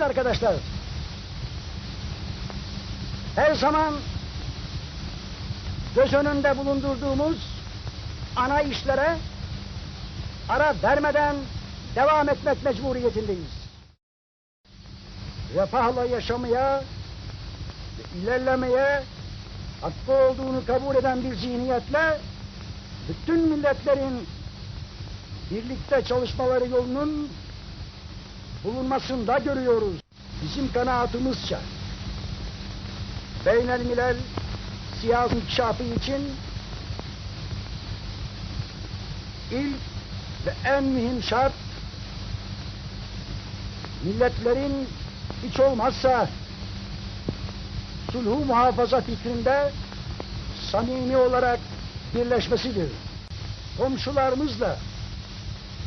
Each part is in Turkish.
arkadaşlar. Her zaman göz önünde bulundurduğumuz ana işlere ara vermeden devam etmek mecburiyetindeyiz. Refahla yaşamaya ilerlemeye hakkı olduğunu kabul eden bir zihniyetle bütün milletlerin birlikte çalışmaları yolunun bulunmasında görüyoruz. Bizim kanaatimizce beynel milel siyasi inkişafı için ilk ve en mühim şart milletlerin hiç olmazsa sulhu muhafaza fikrinde samimi olarak birleşmesidir. Komşularımızla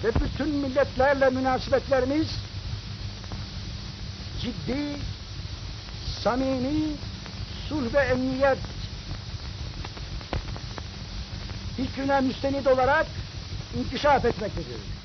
ve bütün milletlerle münasebetlerimiz ciddi, samimi, sulh ve emniyet fikrine müstenit olarak inkişaf etmektedir.